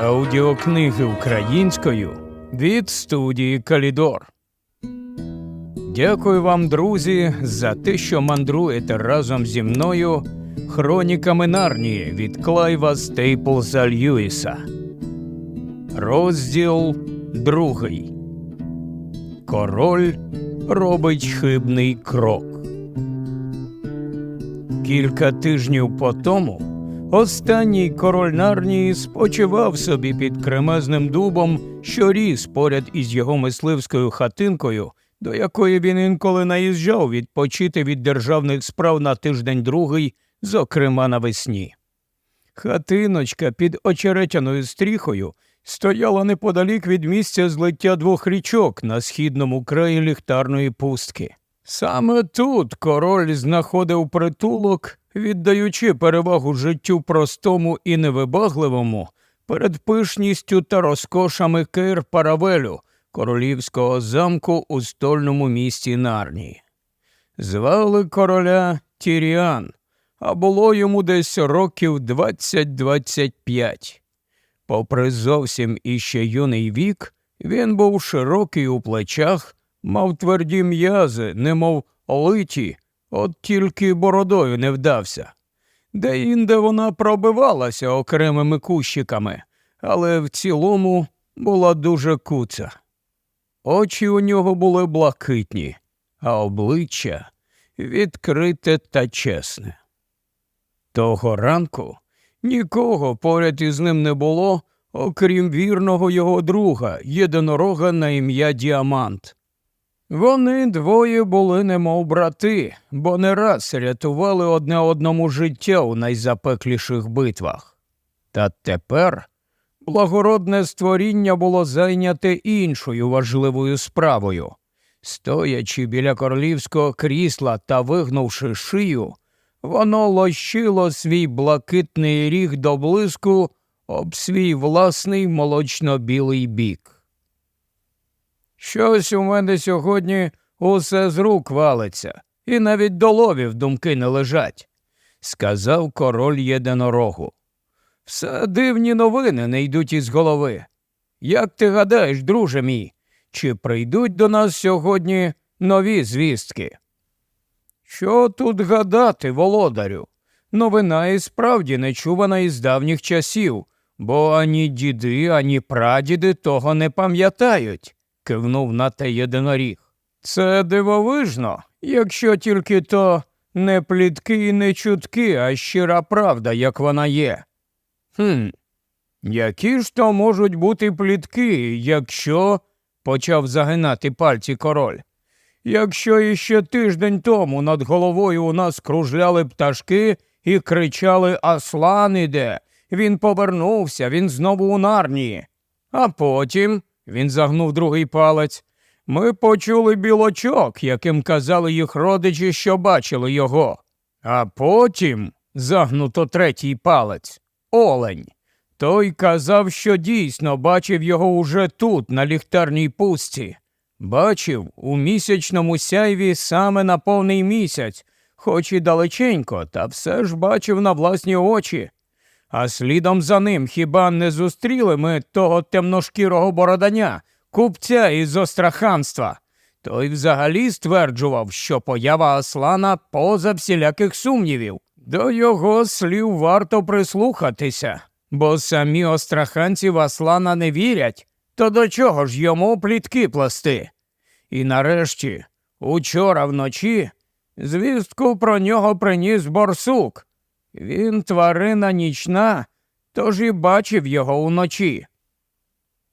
Аудіокниги українською від студії Калідор. Дякую вам, друзі, за те, що мандруєте разом зі мною хроніками Нарнії від Клайва Стейплза Льюіса. Розділ другий. Король робить хибний крок. Кілька тижнів по тому останній король Нарнії спочивав собі під кремезним дубом, що ріс поряд із його мисливською хатинкою, до якої він інколи наїжджав відпочити від державних справ на тиждень другий, зокрема навесні. Хатиночка під очеретяною стріхою стояла неподалік від місця злиття двох річок на східному краї ліхтарної пустки. Саме тут король знаходив притулок, віддаючи перевагу життю простому і невибагливому перед пишністю та розкошами Кейр Паравелю, королівського замку у стольному місті Нарнії. Звали короля Тіріан, а було йому десь років 20-25. Попри зовсім іще юний вік, він був широкий у плечах, мав тверді м'язи, немов литі, от тільки бородою не вдався. Де інде вона пробивалася окремими кущиками, але в цілому була дуже куца. Очі у нього були блакитні, а обличчя відкрите та чесне. Того ранку нікого поряд із ним не було, окрім вірного його друга, єдинорога на ім'я Діамант. Вони двоє були немов брати, бо не раз рятували одне одному життя у найзапекліших битвах. Та тепер благородне створіння було зайняте іншою важливою справою. Стоячи біля королівського крісла та вигнувши шию, воно лощило свій блакитний ріг до блиску об свій власний молочно-білий бік. Щось у мене сьогодні усе з рук валиться, і навіть до ловів думки не лежать, сказав король єдинорогу. Все дивні новини не йдуть із голови. Як ти гадаєш, друже мій, чи прийдуть до нас сьогодні нові звістки? Що тут гадати, володарю? Новина і справді не чувана із давніх часів, бо ані діди, ані прадіди того не пам'ятають кивнув на те єдиноріг. Це дивовижно, якщо тільки то не плітки і не чутки, а щира правда, як вона є. Хм, які ж то можуть бути плітки, якщо. почав загинати пальці король. Якщо іще тиждень тому над головою у нас кружляли пташки і кричали Аслан іде, він повернувся, він знову у нарнії. А потім він загнув другий палець. Ми почули білочок, яким казали їх родичі, що бачили його. А потім загнуто третій палець олень. Той казав, що дійсно бачив його уже тут, на ліхтарній пустці. Бачив у місячному сяйві саме на повний місяць, хоч і далеченько, та все ж бачив на власні очі. А слідом за ним хіба не зустріли ми того темношкірого бороданя, купця із остраханства? Той взагалі стверджував, що поява Аслана поза всіляких сумнівів. До його слів варто прислухатися, бо самі остраханці в Аслана не вірять, то до чого ж йому плітки плести? І нарешті, учора вночі, звістку про нього приніс борсук. Він тварина нічна, тож і бачив його уночі.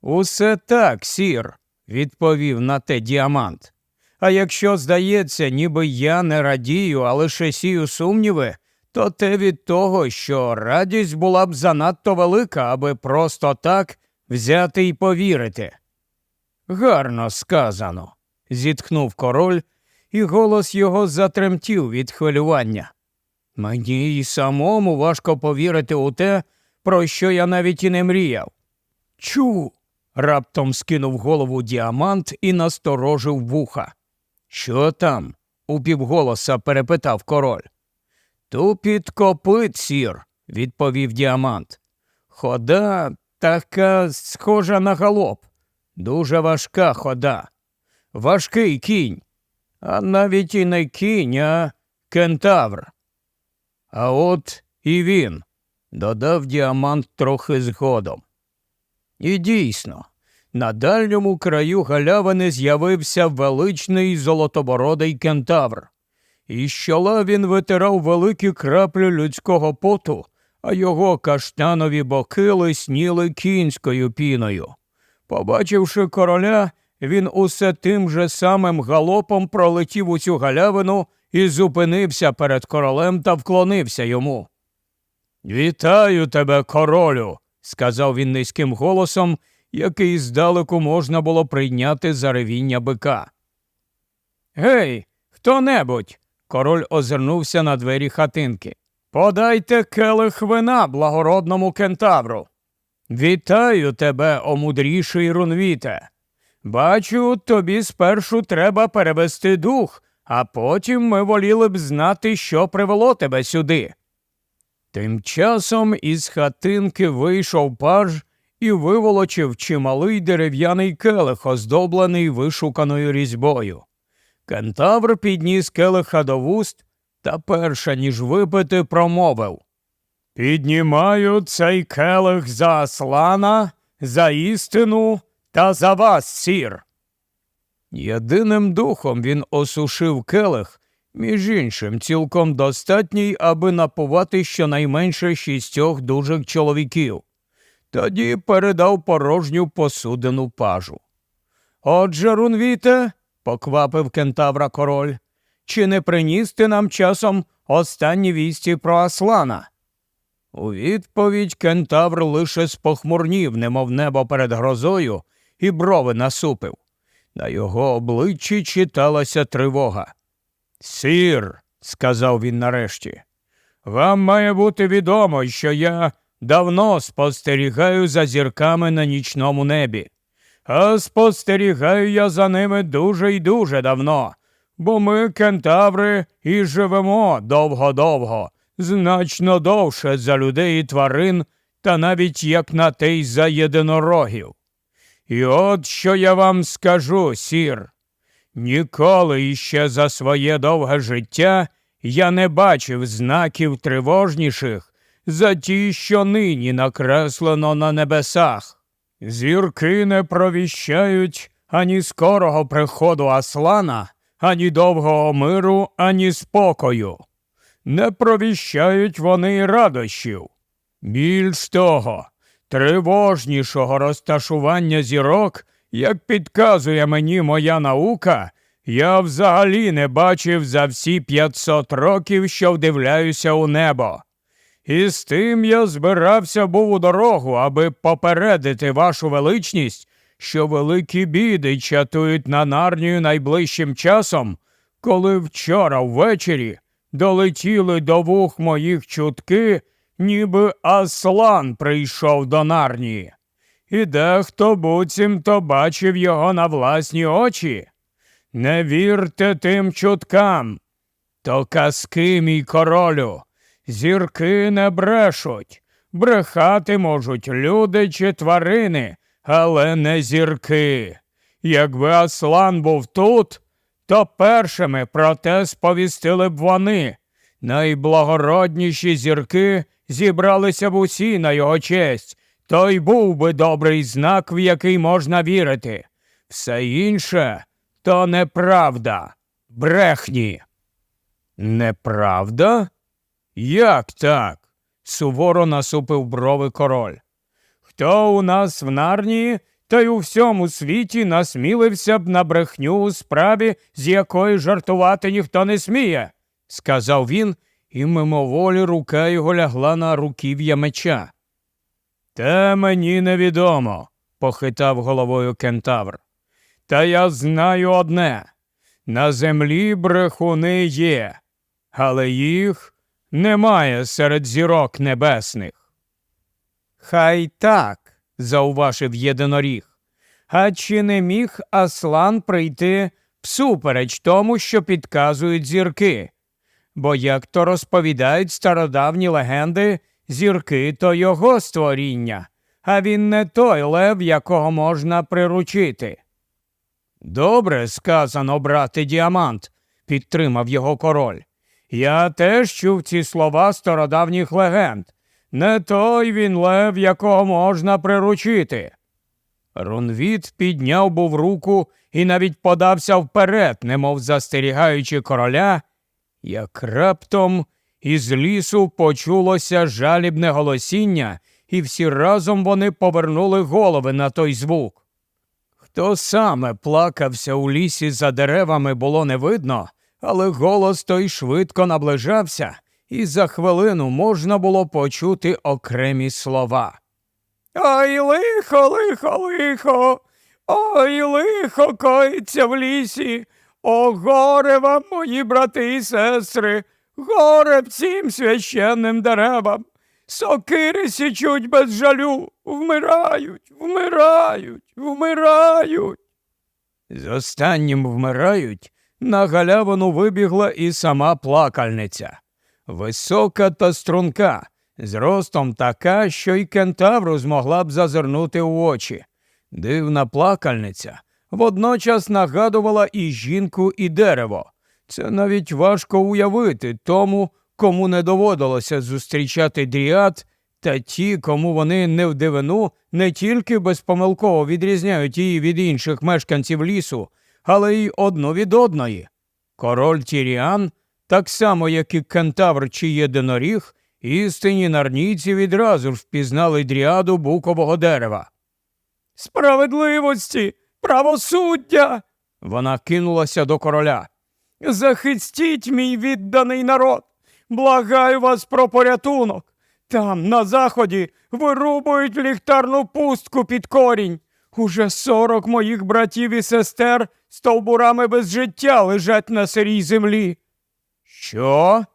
Усе так, сір, відповів на те діамант. А якщо здається, ніби я не радію, а лише сію сумніви, то те від того, що радість була б занадто велика, аби просто так взяти й повірити. Гарно сказано, зітхнув король, і голос його затремтів від хвилювання. Мені й самому важко повірити у те, про що я навіть і не мріяв. Чу. раптом скинув голову діамант і насторожив вуха. Що там? упівголоса перепитав король. Тупіт копит, сір, відповів діамант. Хода така схожа на галоп. Дуже важка хода. Важкий кінь. А навіть і не кінь, а кентавр. А от і він, додав діамант трохи згодом. І дійсно, на дальньому краю галявини з'явився величний золотобородий кентавр. І з чола він витирав великі краплі людського поту, а його каштанові боки лисніли кінською піною. Побачивши короля, він усе тим же самим галопом пролетів у цю галявину і зупинився перед королем та вклонився йому. Вітаю тебе, королю, сказав він низьким голосом, який здалеку можна було прийняти за ревіння бика. Гей, хто небудь. Король озирнувся на двері хатинки. Подайте келих вина благородному кентавру. Вітаю тебе, о мудріший рунвіте. Бачу, тобі спершу треба перевести дух, а потім ми воліли б знати, що привело тебе сюди. Тим часом із хатинки вийшов паж і виволочив чималий дерев'яний келих, оздоблений вишуканою різьбою. Кентавр підніс келиха до вуст та перша ніж випити, промовив Піднімаю цей келих за Аслана, за істину та за вас, сір. Єдиним духом він осушив келих, між іншим, цілком достатній, аби напувати щонайменше шістьох дужих чоловіків. Тоді передав порожню посудину пажу. Отже, Рунвіте, поквапив кентавра король, чи не приніс ти нам часом останні вісті про Аслана? У відповідь кентавр лише спохмурнів, немов небо перед грозою, і брови насупив. На його обличчі читалася тривога. Сір, сказав він нарешті, вам має бути відомо, що я давно спостерігаю за зірками на нічному небі. А спостерігаю я за ними дуже й дуже давно, бо ми, кентаври, і живемо довго-довго, значно довше за людей і тварин, та навіть як на те й за єдинорогів. І от що я вам скажу, сір. Ніколи іще за своє довге життя я не бачив знаків тривожніших за ті, що нині накреслено на небесах. Зірки не провіщають ані скорого приходу Аслана, ані довгого миру, ані спокою. Не провіщають вони радощів. Більш того, тривожнішого розташування зірок, як підказує мені моя наука, я взагалі не бачив за всі 500 років, що вдивляюся у небо. І з тим я збирався був у дорогу, аби попередити вашу величність, що великі біди чатують на нарнію найближчим часом, коли вчора ввечері долетіли до вух моїх чутки, ніби Аслан прийшов до нарнії. І дехто буцімто бачив його на власні очі. Не вірте тим чуткам. То казки, мій королю. Зірки не брешуть, брехати можуть люди чи тварини, але не зірки. Якби Аслан був тут, то першими про те сповістили б вони. Найблагородніші зірки зібралися б усі на його честь, то й був би добрий знак, в який можна вірити. Все інше то неправда, брехні. Неправда? Як так? суворо насупив брови король. Хто у нас в нарнії, та й у всьому світі насмілився б на брехню у справі, з якої жартувати ніхто не сміє, сказав він, і мимоволі рука його лягла на руків'я меча. Те мені невідомо, похитав головою кентавр. Та я знаю одне на землі брехуни є, але їх немає серед зірок небесних. Хай так, зауважив єдиноріг. А чи не міг Аслан прийти всупереч тому, що підказують зірки? Бо, як то розповідають стародавні легенди, зірки то його створіння, а він не той лев, якого можна приручити. Добре сказано, брате діамант, підтримав його король. Я теж чув ці слова стародавніх легенд. Не той він лев, якого можна приручити. Рунвіт підняв був руку і навіть подався вперед, немов застерігаючи короля, як раптом із лісу почулося жалібне голосіння, і всі разом вони повернули голови на той звук. Хто саме плакався у лісі за деревами, було не видно, але голос той швидко наближався, і за хвилину можна було почути окремі слова. Ой, лихо, лихо, лихо, ой, лихо коїться в лісі. О, горе вам, мої брати і сестри, горе всім священним деревам. Сокири січуть без жалю, вмирають, вмирають, вмирають. З останнім вмирають на галявину вибігла і сама плакальниця. Висока та струнка, зростом така, що й кентавру змогла б зазирнути у очі. Дивна плакальниця водночас нагадувала і жінку, і дерево. Це навіть важко уявити тому, кому не доводилося зустрічати дріад, та ті, кому вони не в дивину, не тільки безпомилково відрізняють її від інших мешканців лісу, але й одну від одної. Король Тіріан, так само як і кентавр чи єдиноріг, істинні нарнійці відразу ж впізнали дріаду букового дерева. Справедливості, правосуддя. Вона кинулася до короля. Захистіть мій відданий народ. Благаю вас про порятунок. Там, на заході, вирубують ліхтарну пустку під корінь. Уже сорок моїх братів і сестер стовбурами без життя лежать на сирій землі. Що?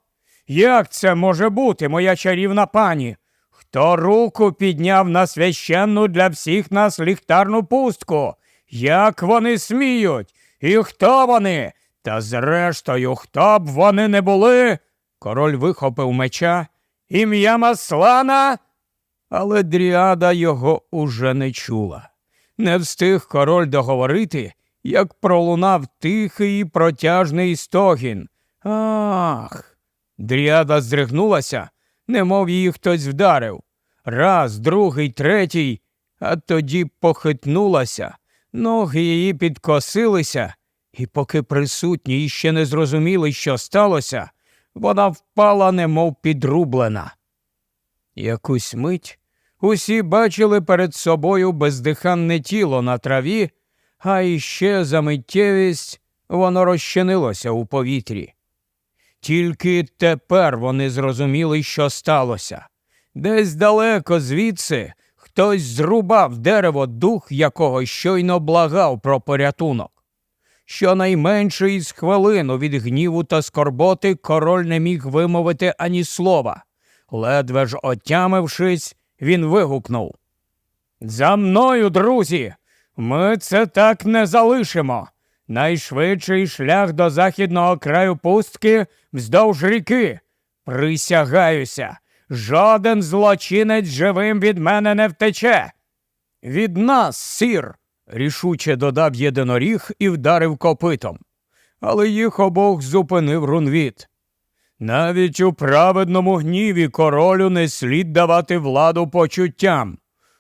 Як це може бути, моя чарівна пані? Хто руку підняв на священну для всіх нас ліхтарну пустку? Як вони сміють? І хто вони? Та зрештою, хто б вони не були? Король вихопив меча. Ім'я Маслана. Але дріада його уже не чула. Не встиг король договорити, як пролунав тихий і протяжний стогін. Ах. Дріада здригнулася, немов її хтось вдарив. Раз, другий, третій, а тоді похитнулася, ноги її підкосилися, і поки присутні іще не зрозуміли, що сталося, вона впала, немов підрублена. Якусь мить усі бачили перед собою бездиханне тіло на траві, а іще за миттєвість воно розчинилося у повітрі. Тільки тепер вони зрозуміли, що сталося. Десь далеко звідси хтось зрубав дерево, дух якого щойно благав про порятунок. Щонайменше із хвилину від гніву та скорботи король не міг вимовити ані слова. Ледве ж отямившись, він вигукнув За мною, друзі, ми це так не залишимо. Найшвидший шлях до західного краю пустки вздовж ріки. Присягаюся, жоден злочинець живим від мене не втече. Від нас, сір, рішуче додав єдиноріг і вдарив копитом. Але їх обох зупинив рунвіт. Навіть у праведному гніві королю не слід давати владу почуттям.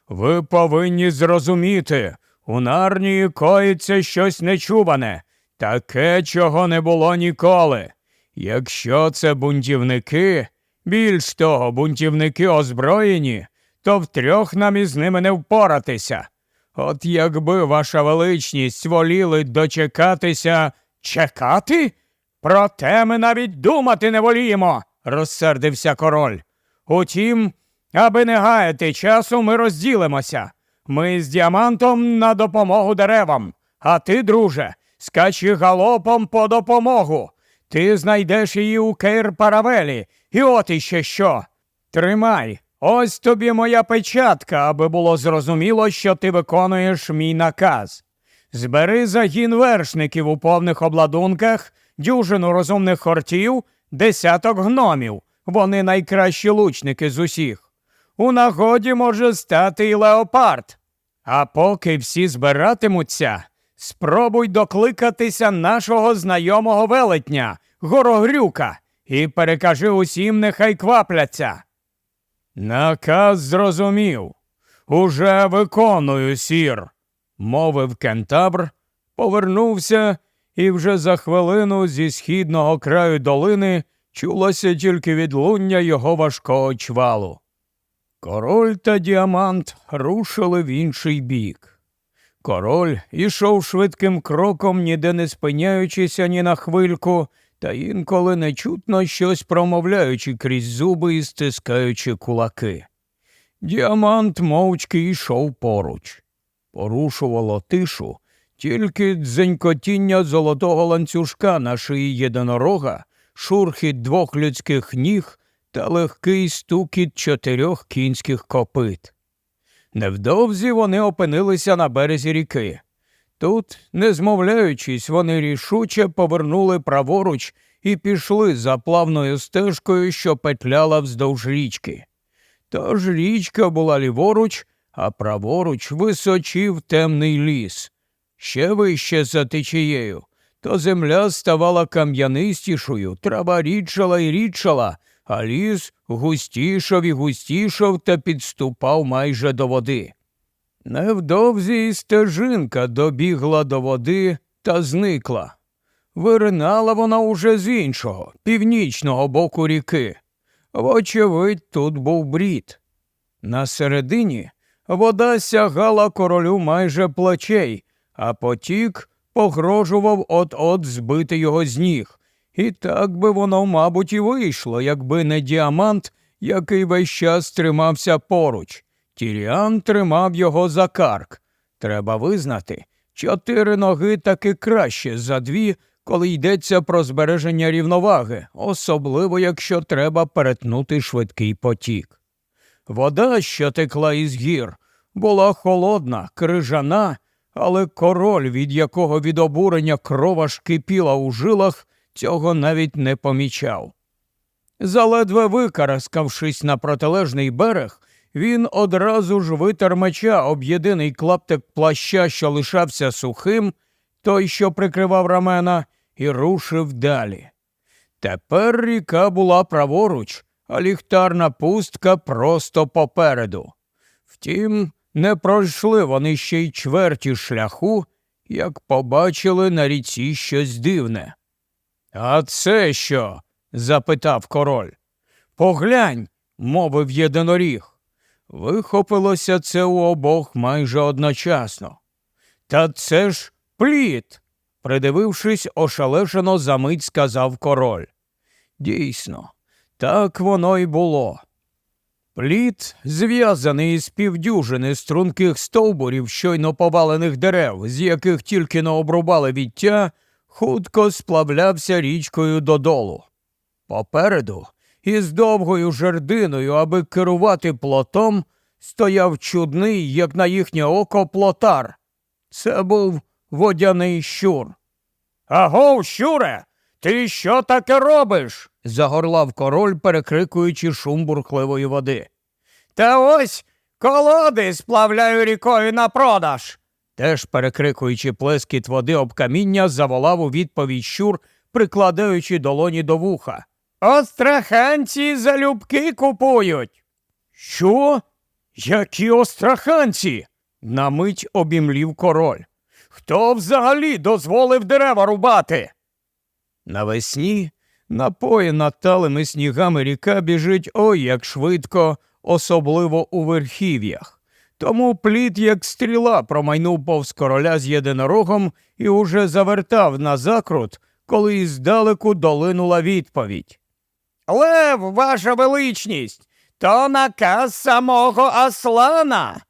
Ви повинні зрозуміти, у нарнії коїться щось нечуване, таке, чого не було ніколи. Якщо це бунтівники, більш того, бунтівники озброєні, то втрьох нам із ними не впоратися. От якби ваша величність воліли дочекатися чекати? Про те ми навіть думати не воліємо, розсердився король. Утім, аби не гаяти часу, ми розділимося. Ми з діамантом на допомогу деревам, а ти, друже, скачи галопом по допомогу. Ти знайдеш її у Кейр Паравелі, і от іще що. Тримай, ось тобі моя печатка, аби було зрозуміло, що ти виконуєш мій наказ. Збери загін вершників у повних обладунках, дюжину розумних хортів, десяток гномів. Вони найкращі лучники з усіх. у нагоді може стати і леопард. А поки всі збиратимуться, спробуй докликатися нашого знайомого велетня, горогрюка, і перекажи усім, нехай квапляться. Наказ зрозумів. Уже виконую, сір, мовив кентавр, повернувся, і вже за хвилину зі східного краю долини чулося тільки відлуння його важкого чвалу. Король та діамант рушили в інший бік. Король ішов швидким кроком, ніде не спиняючися ні на хвильку, та інколи нечутно щось промовляючи крізь зуби і стискаючи кулаки. Діамант мовчки йшов поруч. Порушувало тишу тільки дзенькотіння золотого ланцюжка на шиї єдинорога, шурхіт двох людських ніг та легкий стукіт чотирьох кінських копит. Невдовзі вони опинилися на березі ріки. Тут, не змовляючись, вони рішуче повернули праворуч і пішли за плавною стежкою, що петляла вздовж річки. Тож річка була ліворуч, а праворуч височив темний ліс. Ще вище за течією, то земля ставала кам'янистішою, трава рідшала й рідшала, а ліс густішав і густішав та підступав майже до води. Невдовзі і стежинка добігла до води та зникла. Виринала вона уже з іншого, північного боку ріки. Вочевидь, тут був брід. На середині вода сягала королю майже плечей, а потік погрожував от-от збити його з ніг. І так би воно, мабуть, і вийшло, якби не діамант, який весь час тримався поруч. Тіріан тримав його за карк. Треба визнати, чотири ноги таки краще за дві, коли йдеться про збереження рівноваги, особливо якщо треба перетнути швидкий потік. Вода, що текла із гір, була холодна, крижана, але король, від якого від обурення крова ж кипіла у жилах, цього навіть не помічав. Заледве викараскавшись на протилежний берег, він одразу ж витер меча об єдиний клаптик плаща, що лишався сухим, той, що прикривав рамена, і рушив далі. Тепер ріка була праворуч, а ліхтарна пустка просто попереду. Втім, не пройшли вони ще й чверті шляху, як побачили на ріці щось дивне. А це що? запитав король. Поглянь, мовив єдиноріг. Вихопилося це у обох майже одночасно. Та це ж плід. придивившись, ошалешено замить сказав король. Дійсно, так воно й було. Плід, зв'язаний із півдюжини струнких стовбурів щойно повалених дерев, з яких тільки не обрубали віття, хутко сплавлявся річкою додолу. Попереду, із довгою жердиною, аби керувати плотом, стояв чудний, як на їхнє око, плотар. Це був водяний щур. Агов, щуре, ти що таке робиш? загорлав король, перекрикуючи шум бурхливої води. Та ось колоди сплавляю рікою на продаж. Теж перекрикуючи плескіт води об каміння, заволав у відповідь щур, прикладаючи долоні до вуха. Остраханці залюбки купують. Що? Які остраханці? На мить обімлів король. Хто взагалі дозволив дерева рубати? Навесні, напоєна талими снігами ріка біжить ой як швидко, особливо у верхів'ях. Тому плід, як стріла, промайнув повз короля з єдинорогом і уже завертав на закрут, коли іздалеку долинула відповідь. Лев, ваша величність, то наказ самого Аслана.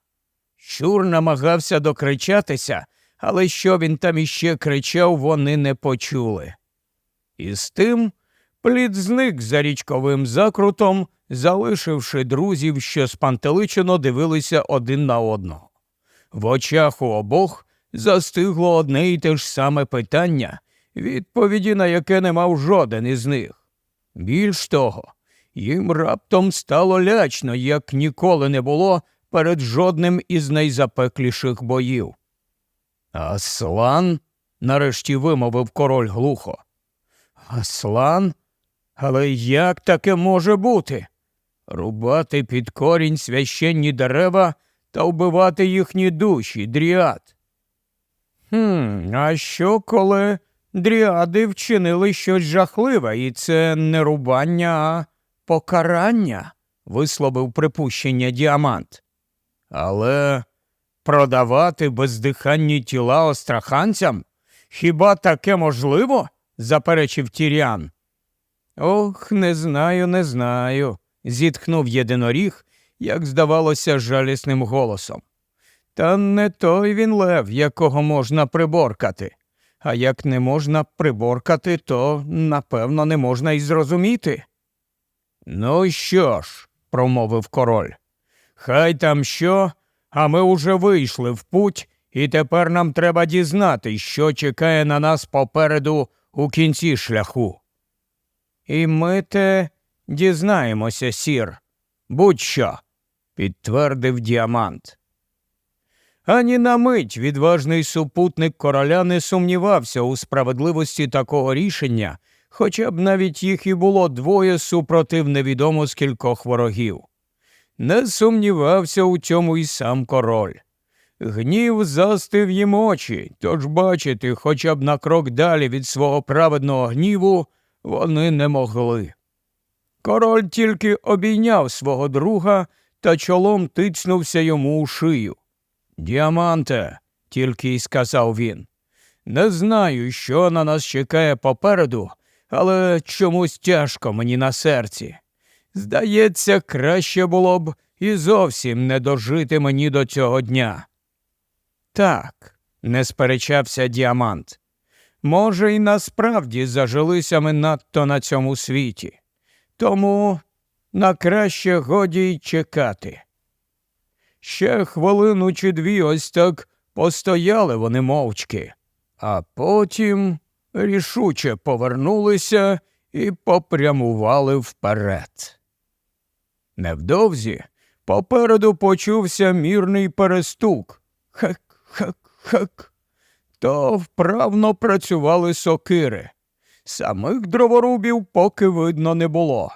Щур намагався докричатися, але що він там іще кричав, вони не почули. І з тим плід зник за річковим закрутом, залишивши друзів, що спантеличено дивилися один на одного. В очах у обох застигло одне й те ж саме питання, відповіді на яке не мав жоден із них. Більш того, їм раптом стало лячно, як ніколи не було перед жодним із найзапекліших боїв. Аслан? нарешті вимовив король глухо. Аслан? Але як таке може бути? Рубати під корінь священні дерева та вбивати їхні душі, дріад. Хм, а що, коли дріади вчинили щось жахливе, і це не рубання, а покарання? висловив припущення діамант. Але продавати бездиханні тіла остраханцям? Хіба таке можливо? заперечив Тіріан. Ох, не знаю, не знаю, зітхнув єдиноріг, як здавалося, жалісним голосом. Та не той він лев, якого можна приборкати. А як не можна приборкати, то напевно не можна й зрозуміти. Ну що ж, промовив король, хай там що, а ми уже вийшли в путь, і тепер нам треба дізнати, що чекає на нас попереду у кінці шляху. І ми те дізнаємося, сір. Будь-що, підтвердив діамант. Ані на мить відважний супутник короля не сумнівався у справедливості такого рішення, хоча б навіть їх і було двоє супротив невідомо скількох ворогів. Не сумнівався у цьому і сам король. Гнів застив їм очі, тож бачити хоча б на крок далі від свого праведного гніву вони не могли. Король тільки обійняв свого друга та чолом тицнувся йому у шию. Діаманте, тільки й сказав він. Не знаю, що на нас чекає попереду, але чомусь тяжко мені на серці. Здається, краще було б і зовсім не дожити мені до цього дня. Так, не сперечався діамант. Може, і насправді зажилися ми надто на цьому світі, тому на краще годі й чекати. Ще хвилину чи дві ось так постояли вони мовчки, а потім рішуче повернулися і попрямували вперед. Невдовзі попереду почувся мірний перестук. Хак, хак, хак. То вправно працювали сокири. Самих дроворубів поки видно не було.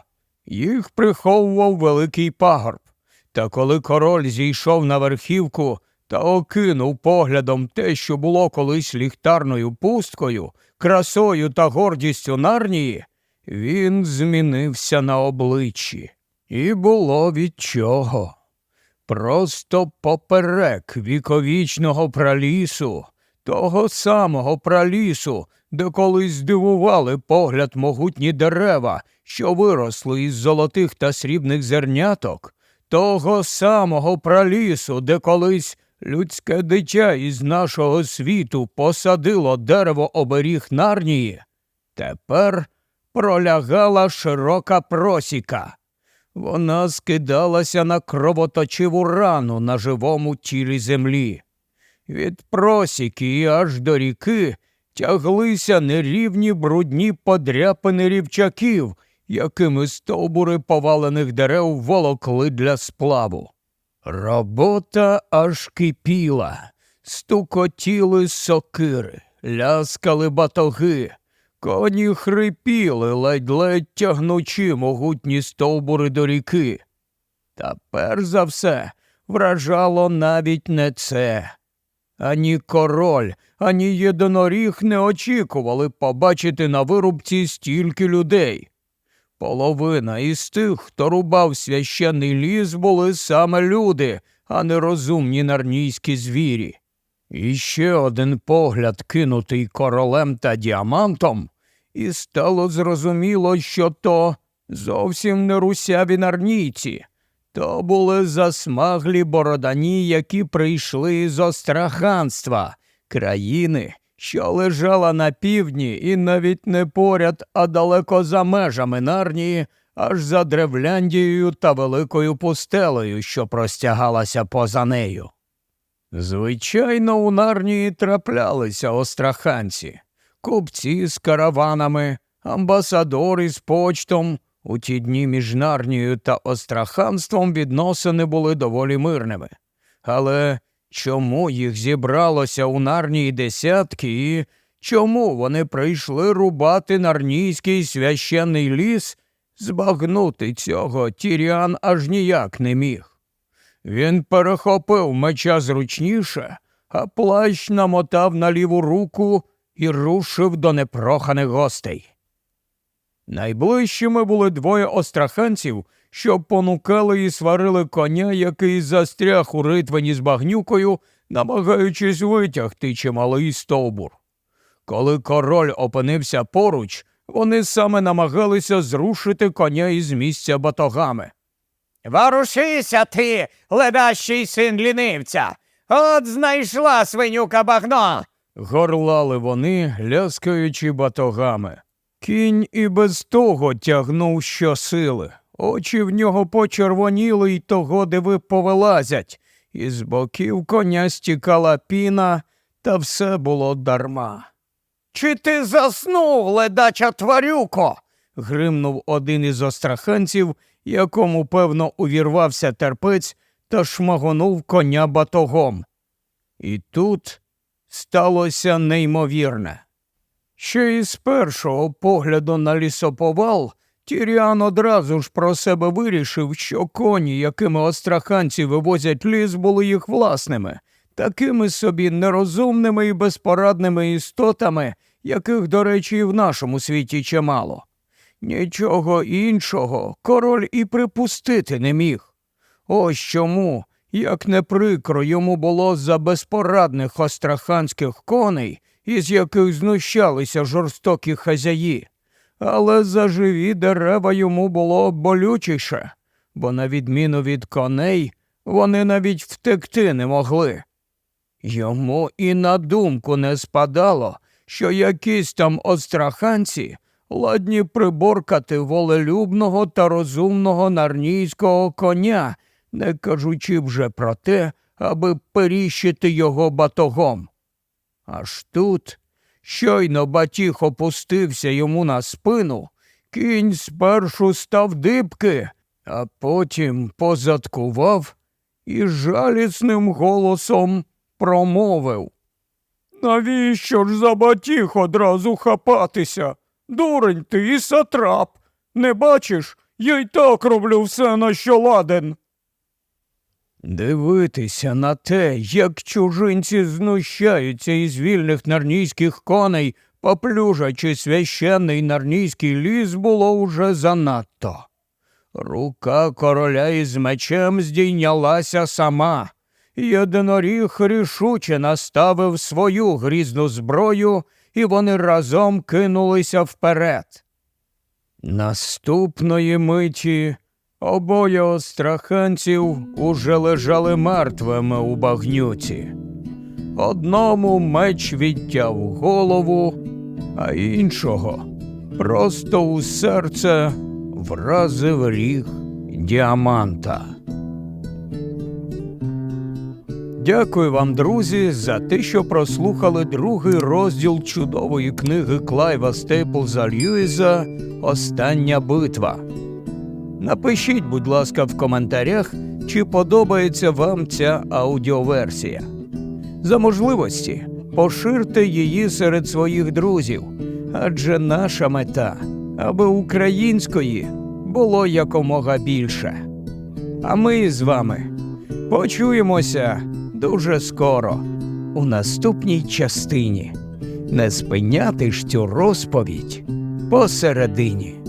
Їх приховував великий пагорб. Та коли король зійшов на верхівку та окинув поглядом те, що було колись ліхтарною пусткою, красою та гордістю нарнії, він змінився на обличчі. І було від чого. Просто поперек віковічного пралісу, того самого пралісу, де колись здивували погляд могутні дерева, що виросли із золотих та срібних зерняток, того самого пралісу, де колись людське дитя із нашого світу посадило дерево оберіг нарнії, тепер пролягала широка просіка. Вона скидалася на кровоточиву рану на живому тілі землі. Від просіки аж до ріки тяглися нерівні брудні подряпини рівчаків, якими стовбури повалених дерев волокли для сплаву. Робота аж кипіла, стукотіли сокири, ляскали батоги, коні хрипіли, ледь-ледь тягнучи могутні стовбури до ріки. Та перш за все вражало навіть не це. Ані король, ані єдиноріг не очікували побачити на вирубці стільки людей. Половина із тих, хто рубав священний ліс, були саме люди, а не розумні нарнійські звірі. І ще один погляд, кинутий королем та діамантом, і стало зрозуміло, що то зовсім не русяві нарнійці, то були засмаглі бородані, які прийшли з остраханства, країни, що лежала на півдні і навіть не поряд, а далеко за межами Нарнії, аж за Древляндією та великою пустелею, що простягалася поза нею. Звичайно, у Нарнії траплялися остраханці, купці з караванами, амбасадори з почтом, У ті дні між Нарнією та Остраханством відносини були доволі мирними. Але чому їх зібралося у Нарнії десятки і чому вони прийшли рубати нарнійський священний ліс, збагнути цього Тіріан аж ніяк не міг. Він перехопив меча зручніше, а плащ намотав на ліву руку і рушив до непроханих гостей. Найближчими були двоє остраханців, що понукали і сварили коня, який застряг у ритвені з багнюкою, намагаючись витягти чималий стовбур. Коли король опинився поруч, вони саме намагалися зрушити коня із місця батогами. Ворушися ти, ледащий син лінивця. От знайшла свинюка багно. Горлали вони, ляскаючи батогами. Кінь і без того тягнув щосили. Очі в нього почервоніли й того диви повилазять, і з боків коня стікала піна, та все було дарма. Чи ти заснув, ледача тварюко? Гримнув один із остраханців, якому, певно, увірвався терпець та шмагонув коня батогом. І тут сталося неймовірне. Ще із першого погляду на лісоповал Тіріан одразу ж про себе вирішив, що коні, якими остраханці вивозять ліс, були їх власними, такими собі нерозумними і безпорадними істотами, яких, до речі, і в нашому світі чимало. Нічого іншого король і припустити не міг. Ось чому, як не прикро йому було за безпорадних остраханських коней, із яких знущалися жорстокі хазяї, але за живі дерева йому було болючіше, бо, на відміну від коней, вони навіть втекти не могли. Йому і на думку не спадало, що якісь там остраханці ладні приборкати волелюбного та розумного нарнійського коня, не кажучи вже про те, аби періщити його батогом. Аж тут щойно батіг опустився йому на спину, кінь спершу став дибки, а потім позадкував і жалісним голосом промовив. Навіщо ж за батіг одразу хапатися? Дурень ти і сатрап. Не бачиш, я й так роблю все, на що ладен. Дивитися на те, як чужинці знущаються із вільних нарнійських коней, поплюжачи священний нарнійський ліс, було уже занадто. Рука короля із мечем здійнялася сама. Єдиноріг рішуче наставив свою грізну зброю, і вони разом кинулися вперед. Наступної миті обоє остраханців уже лежали мертвими у багнюці. Одному меч відтяв голову, а іншого просто у серце вразив ріг діаманта. Дякую вам, друзі, за те, що прослухали другий розділ чудової книги Клайва Стейплза Льюіза Остання битва. Напишіть, будь ласка, в коментарях, чи подобається вам ця аудіоверсія. За можливості поширте її серед своїх друзів, адже наша мета, аби української було якомога більше. А ми з вами почуємося дуже скоро у наступній частині. Не спиняти ж цю розповідь посередині.